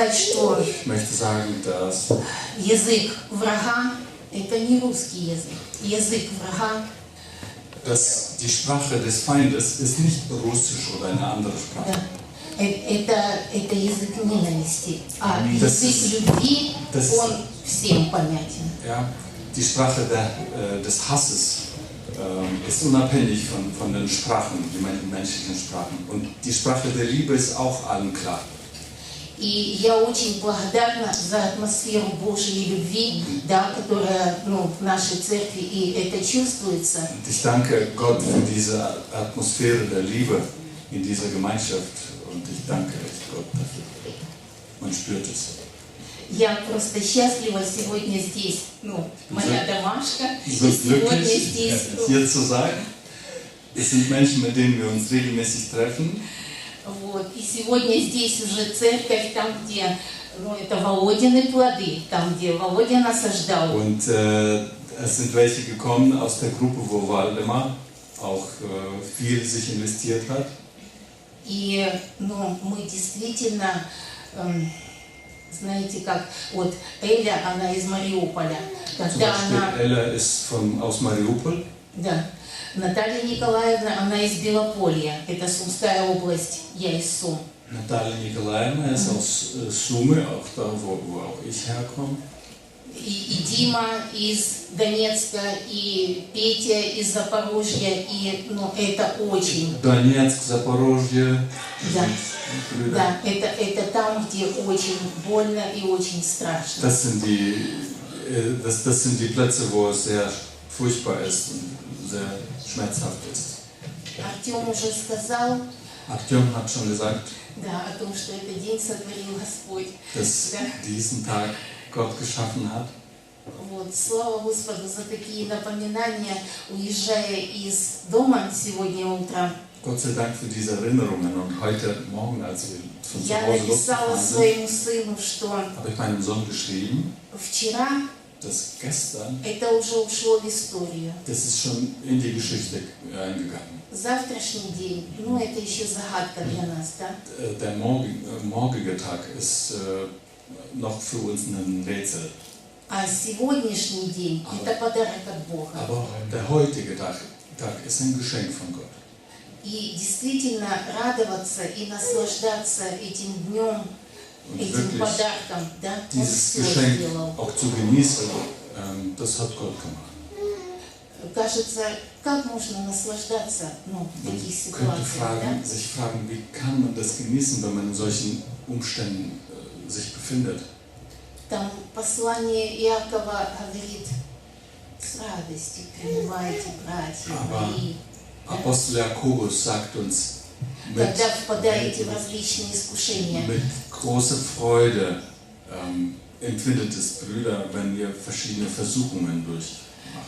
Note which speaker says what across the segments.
Speaker 1: сказать, что
Speaker 2: Ich möchte sagen, dass
Speaker 1: язык врага – это не русский язык. Язык врага
Speaker 2: dass die Sprache des Feindes ist nicht Russisch oder eine andere Sprache.
Speaker 1: да, э- это, это язык ненависти. А
Speaker 2: Das
Speaker 1: язык
Speaker 2: ist-
Speaker 1: любви,
Speaker 2: das-
Speaker 1: он всем понятен.
Speaker 2: Ja, die Sprache der, äh, des Hasses ähm, ist unabhängig von, von den Sprachen, die men- menschlichen Sprachen. Und die Sprache der Liebe ist auch allen klar.
Speaker 1: И я очень благодарна за атмосферу Божьей любви, да, которая ну, в нашей церкви, и это чувствуется.
Speaker 2: Ich danke Gott für diese Atmosphäre der Liebe in dieser Gemeinschaft und ich danke echt Gott dafür. Man spürt es.
Speaker 1: Я просто счастлива сегодня здесь, ну, моя домашка, и сегодня здесь
Speaker 2: hier zu sein. Es sind Menschen, mit denen wir uns regelmäßig treffen.
Speaker 1: Вот. И сегодня здесь уже церковь, там, где ну, это Володины плоды, там, где Володя насаждал.
Speaker 2: Und äh, es sind welche gekommen aus der Gruppe, wo Waldemar auch äh, viel sich investiert hat.
Speaker 1: И ну, мы действительно, эм, знаете, как вот Эля, она из Мариуполя.
Speaker 2: Zum
Speaker 1: Когда она,
Speaker 2: Beispiel Ella ist von, aus Mariupol,
Speaker 1: да, Наталья Николаевна, она из Белополья, это Сумская область, я из Сум.
Speaker 2: Natalia Nikolaevna ist aus Sume, auch da, wo, wo auch ich herkomme.
Speaker 1: И, и Дима из Донецка, и Петя из Запорожья, и ну, это очень
Speaker 2: Donetsk, Zaporozhye,
Speaker 1: Да. Да, это, это там, где очень больно и очень страшно.
Speaker 2: Das sind die, das, das sind die Plätze, wo es sehr furchtbar ist und sehr schmerzhaft ist.
Speaker 1: Артем уже сказал,
Speaker 2: Artyom hat schon gesagt,
Speaker 1: да, о том, что этот день сотворил Господь.
Speaker 2: dass
Speaker 1: Да.
Speaker 2: diesen Tag Gott geschaffen hat.
Speaker 1: Вот, слава Господу за такие напоминания, уезжая из дома сегодня утром.
Speaker 2: Gott sei Dank für diese Erinnerungen. Und heute Morgen, als wir von zu Hause losgefahren sind, habe ich meinem Sohn geschrieben,
Speaker 1: вчера
Speaker 2: dass gestern,
Speaker 1: это уже ушло в историю.
Speaker 2: das ist schon in die Geschichte eingegangen.
Speaker 1: Завтрашний день, ну это еще загадка для нас, да?
Speaker 2: Äh, Der morgige, äh, morgige Tag ist äh, noch für uns ein Rätsel.
Speaker 1: А сегодняшний день
Speaker 2: Ага.
Speaker 1: это подарок от Бога.
Speaker 2: Aber der heutige Tag, Tag ist ein Geschenk von Gott.
Speaker 1: И действительно радоваться и наслаждаться этим днем,
Speaker 2: Und
Speaker 1: этим
Speaker 2: wirklich
Speaker 1: подарком, да, Он
Speaker 2: dieses
Speaker 1: все
Speaker 2: Geschenk
Speaker 1: сделал.
Speaker 2: auch zu genießen, ähm, das hat Gott gemacht.
Speaker 1: Кажется, как можно наслаждаться ну, в
Speaker 2: Man
Speaker 1: таких
Speaker 2: könnte
Speaker 1: ситуациях,
Speaker 2: fragen,
Speaker 1: да?
Speaker 2: sich fragen, wie kann man das genießen, wenn man in solchen Umständen äh, sich befindet.
Speaker 1: Там послание Иакова говорит, с радостью принимайте, братья
Speaker 2: Ага.
Speaker 1: мои,
Speaker 2: Apostel Jakobus sagt uns, mit,
Speaker 1: когда впадаете в различные искушения.
Speaker 2: mit großer Freude ähm, empfindet es, Brüder, wenn ihr verschiedene Versuchungen durchmacht.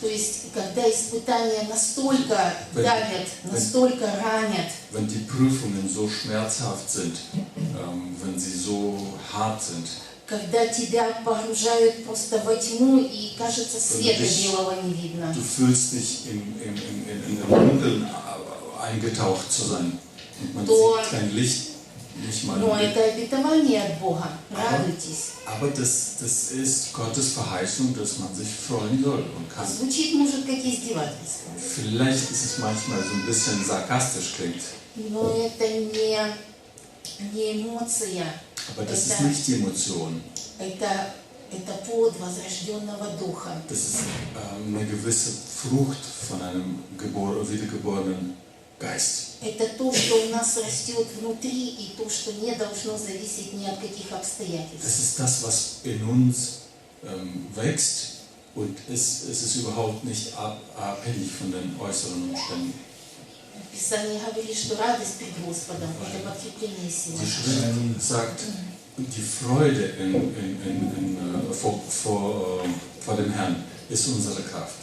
Speaker 1: То есть, когда испытания настолько
Speaker 2: Wenn-
Speaker 1: давят,
Speaker 2: wenn-
Speaker 1: настолько ранят,
Speaker 2: Wenn die Prüfungen so schmerzhaft sind, ähm, wenn sie so hart sind,
Speaker 1: когда тебя погружают просто во тьму и, кажется, света
Speaker 2: dich-
Speaker 1: белого не видно.
Speaker 2: du fühlst dich im, im, im, in, in den Dunkeln äh, eingetaucht zu sein. Und man
Speaker 1: So-
Speaker 2: sieht kein Licht, nicht mal.
Speaker 1: Но
Speaker 2: ein Licht.
Speaker 1: это обетование от Бога. Радуйтесь.
Speaker 2: Aber das, das ist Gottes Verheißung, dass man sich freuen soll und kann.
Speaker 1: Звучит, может, как издевательство.
Speaker 2: Vielleicht ist es manchmal so ein bisschen sarkastisch klingt,
Speaker 1: Но это не, не эмоция.
Speaker 2: aber das ist
Speaker 1: Это,
Speaker 2: nicht die Emotion.
Speaker 1: это, это плод возрожденного духа.
Speaker 2: Das ist ähm, eine gewisse Frucht von einem gebor wiedergeborenen Geist.
Speaker 1: Это то, что у нас растет внутри, и то, что не должно зависеть ни от каких обстоятельств.
Speaker 2: Das ist das, was in uns ähm, wächst und es, es ist überhaupt nicht ab, abhängig von den äußeren Umständen.
Speaker 1: Писание говорит, что радость пред Господом – это подкрепление силы.
Speaker 2: Die Schrift sagt, die Freude in, in, in, in, äh, vor, vor, äh, vor dem Herrn ist unsere Kraft.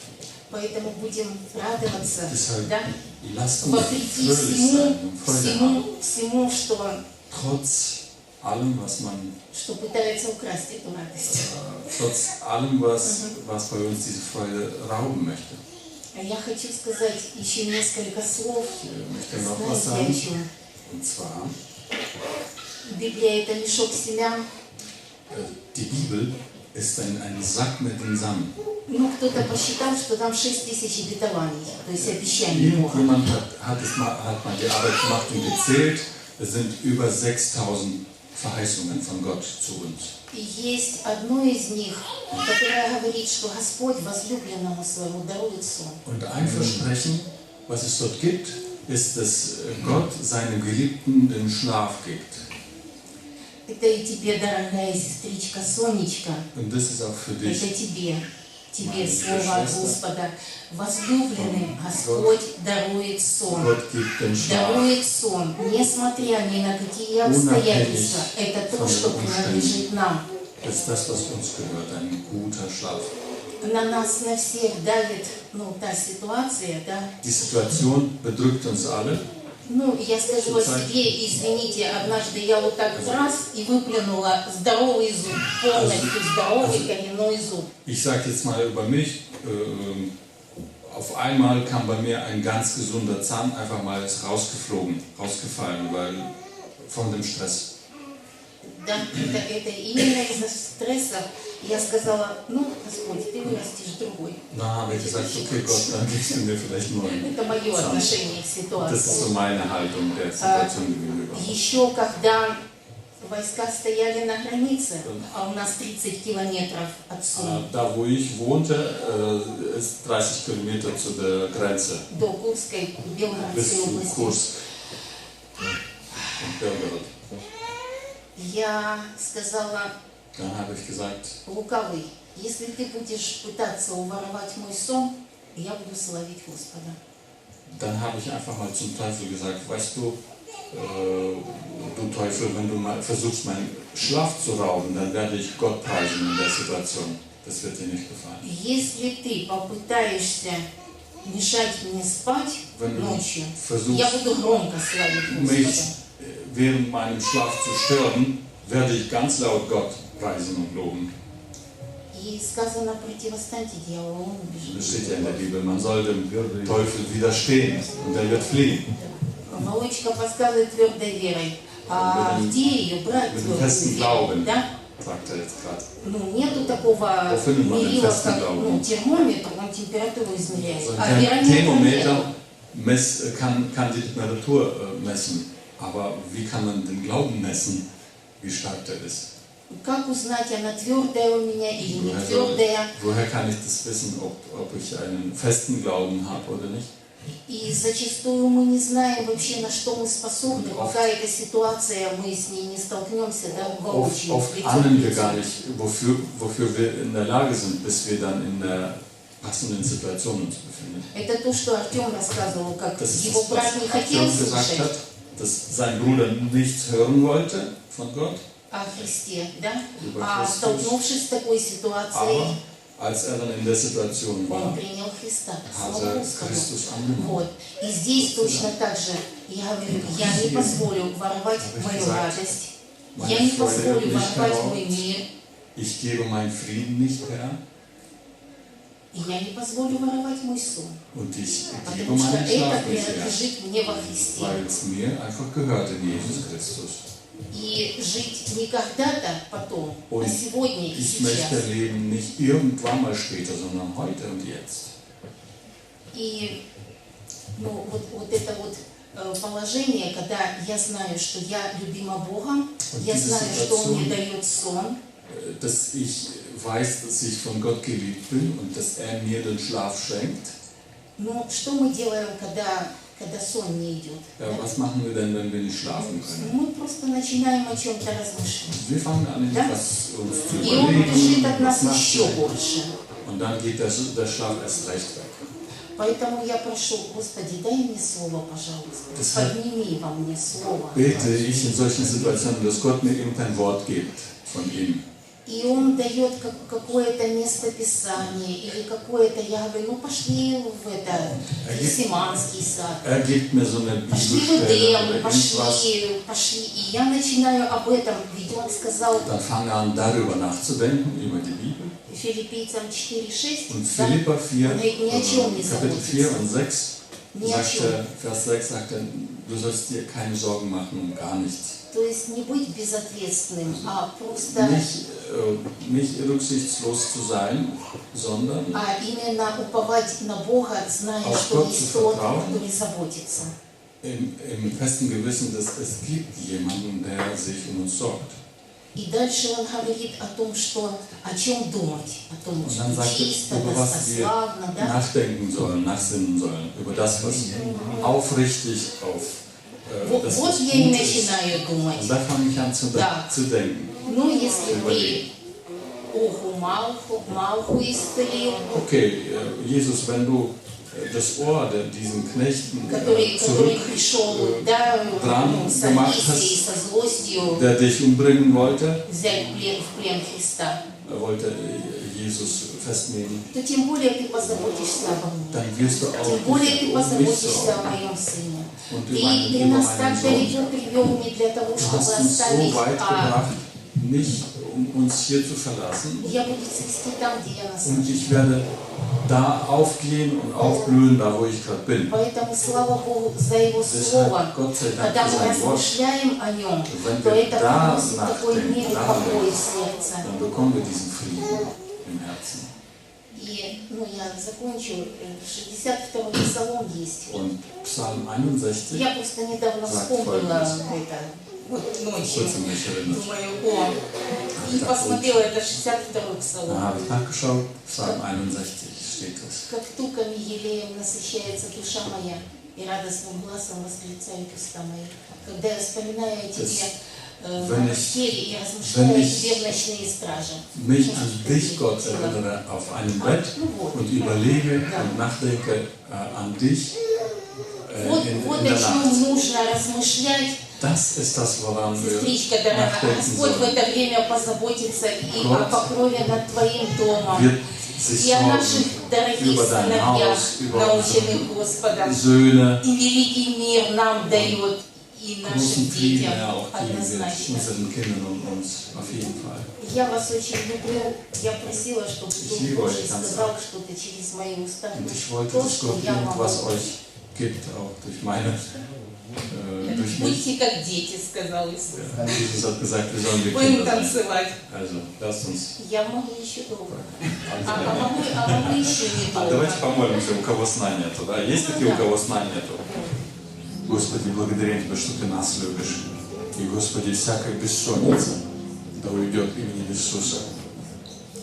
Speaker 1: Поэтому будем радоваться,
Speaker 2: Deshalb
Speaker 1: да? Вопреки всему, всему, всему, что,
Speaker 2: Trotz allem, was man,
Speaker 1: что пытается украсть эту радость.
Speaker 2: äh, trotz allem, was, was bei uns diese Freude rauben möchte.
Speaker 1: А Я хочу сказать еще несколько слов. Знаете?
Speaker 2: Und zwar,
Speaker 1: Библия – это мешок семян,
Speaker 2: die Bibel ist ein, ein Sack mit dem Samen.
Speaker 1: Ну, кто-то посчитал, что там 6 тысяч обетований, то есть обещаний Бога.
Speaker 2: Irgendjemand hat, hat, es mal, hat mal die Arbeit gemacht und gezählt. Es sind über 6000 Verheißungen von Gott zu uns.
Speaker 1: И есть одно из них, которое говорит, что Господь возлюбленному своему дарует сон.
Speaker 2: Und ein Versprechen, was es dort gibt, ist, dass Gott seinem Geliebten den Schlaf gibt.
Speaker 1: Это и тебе, дорогая сестричка Сонечка, это тебе, тебе слово от. Господа. Возлюбленным Господь дарует сон. Дарует сон, несмотря ни на какие обстоятельства. Это то, что принадлежит нам.
Speaker 2: Das ist das, was uns gehört, ein guter Schlaf.
Speaker 1: На нас, на всех давит ну, та ситуация, да.
Speaker 2: Die Situation bedrückt uns alle.
Speaker 1: Ну, я скажу о себе, извините, однажды я вот так раз и выплюнула здоровый зуб, полностью здоровый коренной зуб.
Speaker 2: Ich sage jetzt mal über mich, ähm, auf einmal kam bei mir ein ganz gesunder Zahn einfach mal rausgeflogen, rausgefallen, weil von dem Stress.
Speaker 1: Да, это, это именно из-за стресса я сказала, ну, Господь, ты вырастешь другой.
Speaker 2: Da habe ich gesagt, okay Gott, gibst du mir vielleicht nur
Speaker 1: Это мое отношение к
Speaker 2: Das ist so
Speaker 1: ситуации.
Speaker 2: meine Haltung der Situation gegenüber.
Speaker 1: Еще когда войска стояли на границе, а у нас 30 километров отсюда,
Speaker 2: Da, wo ich wohnte, ist 30 Kilometer zu der Grenze
Speaker 1: до Курской,
Speaker 2: bis
Speaker 1: Белгородской
Speaker 2: zu
Speaker 1: области,
Speaker 2: Kursk und Belgorod.
Speaker 1: Я сказала,
Speaker 2: Dann habe ich gesagt,
Speaker 1: лукавый, если ты будешь пытаться уворовать мой сон, я буду славить Господа.
Speaker 2: dann habe ich einfach mal zum Teufel gesagt, weißt du, äh, du Teufel, wenn du mal versuchst, meinen Schlaf zu rauben, dann werde ich Gott preisen in der Situation. Das wird dir nicht gefallen.
Speaker 1: Если ты попытаешься мешать мне спать ночью, я буду громко славить Господа.
Speaker 2: äh, während meinem Schlaf zu stören, werde ich ganz laut Gott preisen und loben.
Speaker 1: И сказано, противостаньте дьяволу, он
Speaker 2: Das
Speaker 1: убежит.
Speaker 2: steht ja in der Bibel. Man soll dem Teufel widerstehen und er wird fliehen.
Speaker 1: Научка подсказывает твердой верой. А
Speaker 2: Mit dem-
Speaker 1: где ее брать
Speaker 2: mit dem
Speaker 1: твердую
Speaker 2: festen
Speaker 1: веру?
Speaker 2: Glauben.
Speaker 1: Да?
Speaker 2: Sagt er jetzt gerade.
Speaker 1: Ну, нету такого
Speaker 2: Wo findet man den
Speaker 1: мерила,
Speaker 2: festen
Speaker 1: как
Speaker 2: Glauben?
Speaker 1: ну, термометр, он температуру измеряет.
Speaker 2: So
Speaker 1: А
Speaker 2: ein
Speaker 1: верометра
Speaker 2: Thermometer
Speaker 1: нету.
Speaker 2: mess, kann, kann die Temperatur äh, messen. Aber wie kann man den Glauben messen, wie stark der ist?
Speaker 1: Как узнать, она твердая у меня или не
Speaker 2: Woher, soll,
Speaker 1: твердая?
Speaker 2: woher kann ich das wissen, ob, ob ich einen festen Glauben habe oder nicht?
Speaker 1: И зачастую мы не знаем вообще, на что мы способны,
Speaker 2: Und oft-
Speaker 1: пока эта ситуация, мы с ней не столкнемся, да,
Speaker 2: Oft,
Speaker 1: воочию,
Speaker 2: oft
Speaker 1: лицом к
Speaker 2: ahnen wir
Speaker 1: лицу.
Speaker 2: gar nicht, wofür, wofür wir in der Lage sind, bis wir dann in der passenden Situation uns befinden.
Speaker 1: Это то, что Артем рассказывал, как
Speaker 2: Das ist
Speaker 1: его
Speaker 2: das,
Speaker 1: брат не
Speaker 2: was
Speaker 1: хотел
Speaker 2: John gesagt
Speaker 1: слушать
Speaker 2: hat, dass sein Bruder nichts hören wollte von Gott.
Speaker 1: о Христе, да?
Speaker 2: Über
Speaker 1: А
Speaker 2: Christus.
Speaker 1: столкнувшись с такой ситуацией,
Speaker 2: Aber als er dann in der Situation
Speaker 1: он
Speaker 2: war,
Speaker 1: принял Христа.
Speaker 2: hat
Speaker 1: Слава
Speaker 2: er
Speaker 1: Господу.
Speaker 2: Christus angenommen.
Speaker 1: Вот. И здесь точно так же я говорю, я не позволю воровать мою радость, я не позволю воровать мой мир,
Speaker 2: Ich gebe meinen Frieden nicht her
Speaker 1: И я не позволю воровать мой сон.
Speaker 2: und ich
Speaker 1: Потому что это принадлежит мне во Христе.
Speaker 2: weil es mir einfach gehört in Jesus Christus.
Speaker 1: И жить не когда-то потом, а
Speaker 2: Und
Speaker 1: сегодня и
Speaker 2: ich möchte
Speaker 1: сейчас.
Speaker 2: leben nicht irgendwann mal später, sondern heute und jetzt.
Speaker 1: И ну, вот, вот это вот э, положение, когда я знаю, что я любима Богом,
Speaker 2: Und
Speaker 1: я знаю, что Он мне дает сон,
Speaker 2: dass ich weiß, dass ich von Gott geliebt bin und dass er mir den Schlaf schenkt.
Speaker 1: но что мы делаем, когда, когда сон не идет?
Speaker 2: Ja,
Speaker 1: да?
Speaker 2: was machen wir denn, wenn wir nicht schlafen können?
Speaker 1: Мы просто начинаем о чем-то размышлять.
Speaker 2: Wir fangen an,
Speaker 1: Ja.
Speaker 2: etwas uns zu
Speaker 1: И Он бежит от
Speaker 2: überlegen,
Speaker 1: нас
Speaker 2: was
Speaker 1: еще
Speaker 2: nachzudenken.
Speaker 1: больше.
Speaker 2: Und dann geht der, der Schlaf erst recht weg.
Speaker 1: Поэтому я прошу, Господи, дай мне слово, пожалуйста.
Speaker 2: Deshalb
Speaker 1: Подними во мне слово.
Speaker 2: Bete ich in solchen Situationen, dass Gott mir irgendein Wort gibt von ihm.
Speaker 1: И он дает как- какое-то место Писания или какое-то, я говорю, ну пошли в это, в Гефсиманский сад,
Speaker 2: eine
Speaker 1: пошли в Эдем, пошли, пошли. И я начинаю об этом, ведь он сказал филиппийцам 4.6,
Speaker 2: Und
Speaker 1: да,
Speaker 2: Philippa 4,
Speaker 1: он говорит, ни о чем не
Speaker 2: äh, Kapitel 4 und
Speaker 1: заботиться.
Speaker 2: 6,
Speaker 1: Ни о
Speaker 2: sagt
Speaker 1: чем.
Speaker 2: Vers 6 sagt du sollst dir keine Sorgen machen um gar nichts.
Speaker 1: То есть не быть безответственным, а просто,
Speaker 2: Nicht, äh, nicht rücksichtslos zu sein, sondern
Speaker 1: а именно уповать на Бога, зная,
Speaker 2: Auf
Speaker 1: что
Speaker 2: Gott
Speaker 1: есть
Speaker 2: zu
Speaker 1: тот,
Speaker 2: vertrauen.
Speaker 1: который заботится.
Speaker 2: im, im festen Gewissen, dass es gibt jemanden, der sich um uns sorgt.
Speaker 1: И дальше он говорит о том, что о чем думать, о том, что
Speaker 2: er,
Speaker 1: чисто, достославно, да?
Speaker 2: nachdenken sollen, nachsinnen sollen, über das, was aufrichtig auf äh,
Speaker 1: Вот,
Speaker 2: das,
Speaker 1: вот я и начинаю думать.
Speaker 2: Und da fange ich an zu,
Speaker 1: Да.
Speaker 2: zu denken.
Speaker 1: Ну, если ты уху Малху, Малху исцелил,
Speaker 2: Okay, äh, Jesus, wenn du äh, das Ohr der, diesen Knechten äh, zurück
Speaker 1: dran
Speaker 2: gemacht hast, der dich umbringen wollte. Er wollte äh, Jesus festnehmen. Dann wirst du auch um. Und über. Du hast uns so weit gebracht, nicht um uns hier zu verlassen. Und ich werde da aufgehen und aufblühen, da wo ich gerade bin.
Speaker 1: Поэтому слава Богу за Его
Speaker 2: Deshalb
Speaker 1: Слово.
Speaker 2: Gott sei Dank
Speaker 1: Когда
Speaker 2: für
Speaker 1: мы
Speaker 2: sein Wort,
Speaker 1: размышляем о нем,
Speaker 2: Wenn
Speaker 1: то
Speaker 2: wir
Speaker 1: это
Speaker 2: da
Speaker 1: приносит такой
Speaker 2: nachdenken,
Speaker 1: мир и
Speaker 2: da
Speaker 1: покой в
Speaker 2: denken,
Speaker 1: сердце.
Speaker 2: dann bekommen wir diesen Frieden im Herzen.
Speaker 1: И, ну, я закончу. Э, 62-й псалом есть.
Speaker 2: Und Psalm 61,
Speaker 1: Я просто недавно
Speaker 2: Так,
Speaker 1: вспомнила
Speaker 2: пойдем.
Speaker 1: это вот ночью.
Speaker 2: kurz um mich erinnert.
Speaker 1: Думаю, о, и посмотрела, это 62-й
Speaker 2: Da
Speaker 1: псалом.
Speaker 2: habe ich nachgeschaut, Psalm 61 Das.
Speaker 1: Как туками елеем насыщается душа моя, и радостным глазом восклицают уста мои. Когда я вспоминаю о тебе э, в постели и размышляю о тебе в ночные стражи.
Speaker 2: Mich an dich, Gott, erinnere auf einem Bett und überlege und nachdenke äh, an dich äh,
Speaker 1: Вот,
Speaker 2: in,
Speaker 1: вот
Speaker 2: in der Nacht. Das ist das, woran wir
Speaker 1: сестричка дорогая. Господь в это время позаботится и о покрове над Твоим домом.
Speaker 2: Wird
Speaker 1: И о наших дорогих сыновьях, наученных Господом.
Speaker 2: Söhne,
Speaker 1: И великий мир нам дает, и нашим детям однозначно. Я вас очень люблю. Я просила, чтобы Дух Божий сказал что-то через мои уста. То, что я
Speaker 2: euch gibt, auch durch meine.
Speaker 1: Будьте как дети, сказал Иисус. Будем танцевать. Я могу еще долго. А, а могу, а могу еще
Speaker 2: А
Speaker 1: недолго.
Speaker 2: давайте помолимся, у кого сна нету, да? Есть такие, у кого сна нету? Господи, благодарим Тебя, что Ты нас любишь. И, Господи, всякая бессонница да уйдет именем Иисуса.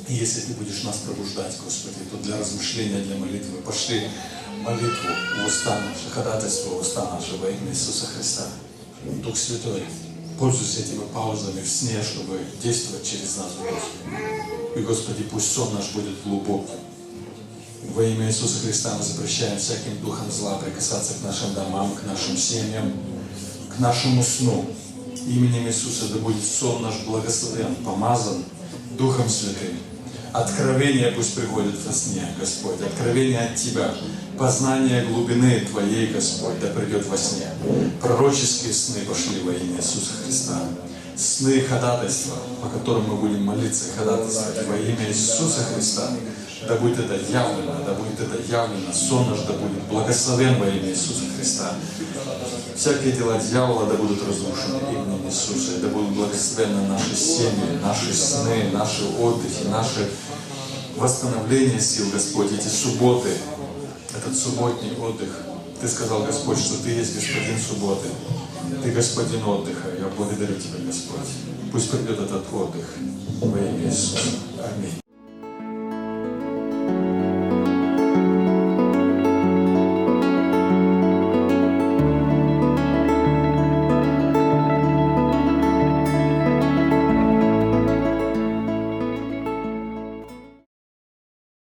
Speaker 2: И если Ты будешь нас пробуждать, Господи, то для размышления, для молитвы пошли молитву в уста наши, ходатайство в уста наши во имя Иисуса Христа. Дух Святой, пользуйся этими паузами в сне, чтобы действовать через нас, Господи. И, Господи, пусть сон наш будет глубоким. Во имя Иисуса Христа мы запрещаем всяким духом зла прикасаться к нашим домам, к нашим семьям, к нашему сну. Именем Иисуса да будет сон наш благословен, помазан Духом Святым. Откровение пусть приходит во сне, Господь, откровение от Тебя, познание глубины Твоей, Господь, да придет во сне. Пророческие сны пошли во имя Иисуса Христа. Сны ходатайства, по которым мы будем молиться и ходатайствовать во имя Иисуса Христа. Да будет это явлено, да будет это явлено. Сон наш да будет благословен во имя Иисуса Христа. Всякие дела дьявола да будут разрушены именем Иисуса. Да будут благословенны наши семьи, наши сны, наши отдыхи, наши восстановление сил, Господь, эти субботы, этот субботний отдых. Ты сказал, Господь, что Ты есть Господин субботы. Ты Господин отдыха. Я благодарю Тебя, Господь. Пусть придет этот отдых во имя Иисуса. Аминь.